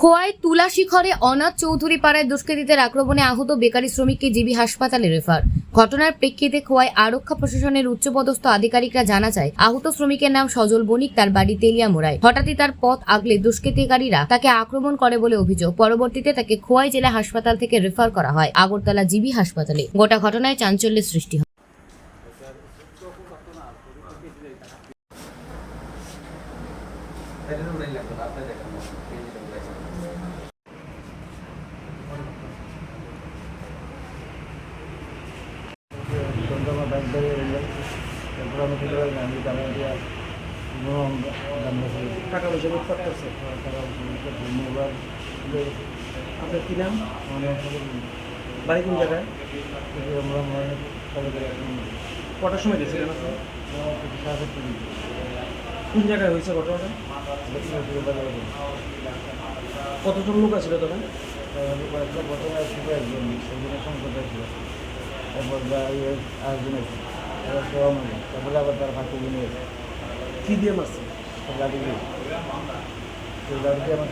খোয়াই তুলা শিখরে অনাথ চৌধুরী পাড়ায় দুষ্কৃতীদের আক্রমণে আহত বেকারি শ্রমিককে জিবি হাসপাতালে রেফার। ঘটনার প্রেক্ষিতে খোয়াই আরক্ষা প্রশাসনের উচ্চপদস্থ আধিকারিকরা জানা যায়, আহত শ্রমিকের নাম সজল বণিক, তার বাড়ি তেলিয়া মোড়ায়। হঠাৎই তার পথ আগলে দুষ্কৃতিকারীরা তাকে আক্রমণ করে বলে অভিযোগ। পরবর্তীতে তাকে খোয়াই জেলা হাসপাতাল থেকে রেফার করা হয়, আগরতলা জিবি হাসপাতালে। গোটা ঘটনায় চাঞ্চল্যের সৃষ্টি হয় সন্ধ্যাবেলা ব্যাগ ধরে এলাম তারপর আমি চলে গেলাম আমি টাকা পয়সা লুটপাট করছে টাকা ধন্যবাদ আপনার কি নাম? বাড়ি কোন জায়গায়? কটার সময় গেছিলেন আপনি? কোন জায়গায় হয়েছে ঘটনাটা? কতজন লোক আছিল তখন? একজন সংকট ছিল আরেকজন আছে দিয়ে সেই আমার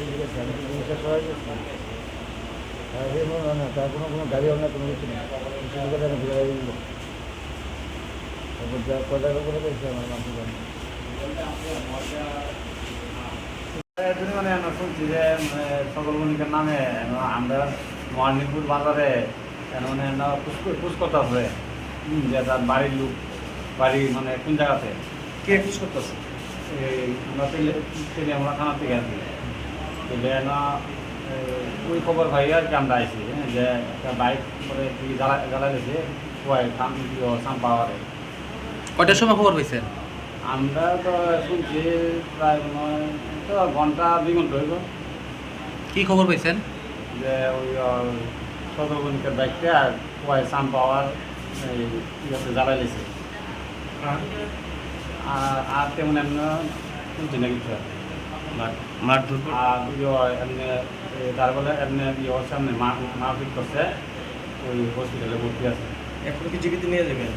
দিয়ে গেছে আমি তো জিনিসটা সবাই গেছি আর এই হয় না তার কোনো কোনো গাড়ি হবে না কোনো কিছু নেই শুধু কথা আমি ঘুরে দিল মানে শুনছি যে সকল মনিকের নামে আমরা মহানিপুর বাজারে মানে না পুষ করতে হবে যে তার বাড়ির লোক বাড়ি মানে কোন জায়গাতে কে খুশ করতেছে এই আমরা আমরা থানা না ওই খবর ভাই আর কি আমরা আইছি হ্যাঁ, যে একটা বাইক করে কি জ্বালা জ্বালা গেছে সবাই থাম সাম পাওয়ারে। কয়টার সময় খবর পাইছেন? আমরা তো শুনছি প্রায় মনে হয় তো ঘণ্টা দুই ঘণ্টা হইব। কি খবর পাইছেন? যে ওই সদরগণিকের বাইকটা কয় সান পাওয়ার এই ইয়েতে জ্বালাই লেছে আর আর তেমন এমনি শুনছি না কিছু আর- মারধর আর এমনি তার বলে এমনি ইয়ে সামনে মারপিট করছে ওই হসপিটালে ভর্তি আছে। এখন কি জীবিত নিয়ে যাবেন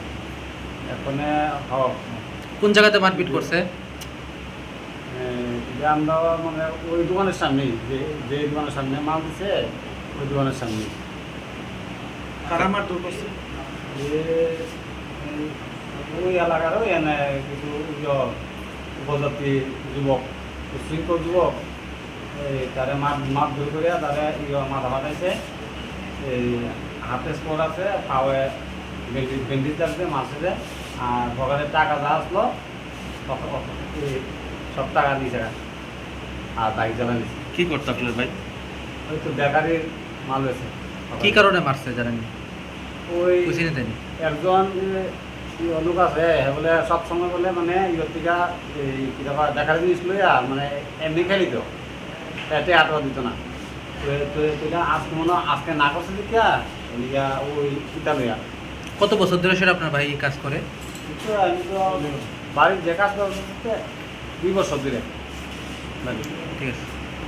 এখানে হোক কোন জায়গাতে মারপিট করছে যে আমরা মানে ওই দোকানের সামনেই যে যে দোকানের সামনে মাল দিছে ওই দোকানের সামনে। কারা করছে? ওই এলাকার ওই এনে কিছু ইয়ে উপজাতি যুবক উশৃঙ্খল যুবক তারে মাছ মাছ ধরে করে তারে ইয়ে মাথা ফাটাইছে। এই হাতে স্পোর্ট আছে পাওয়ে বেন্ডিজ বেন্ডিজ আছে মাছের আর সকালে টাকা যা আসলো সব টাকা নিয়েছে আর বাইক জ্বালা নিয়েছে কি করতো আপনার ভাই? ওই তো বেকারির মাল হয়েছে। কি কারণে মারছে জানেন? ওই একজন লোক আছে বলে সব সময় বলে মানে ইয়র এই কিতাবা দেখার জিনিস লইয়া মানে এমনি খেলি তো পেটে আটকা দিত না। আজকে মনে হয় আজকে না করছে দেখিয়া ওই ইটা লইয়া। কত বছর ধরে সেটা আপনার ভাই কাজ করে? আমি তো বাড়ির যে কাজ করতে দুই বছর ধরে। ঠিক আছে।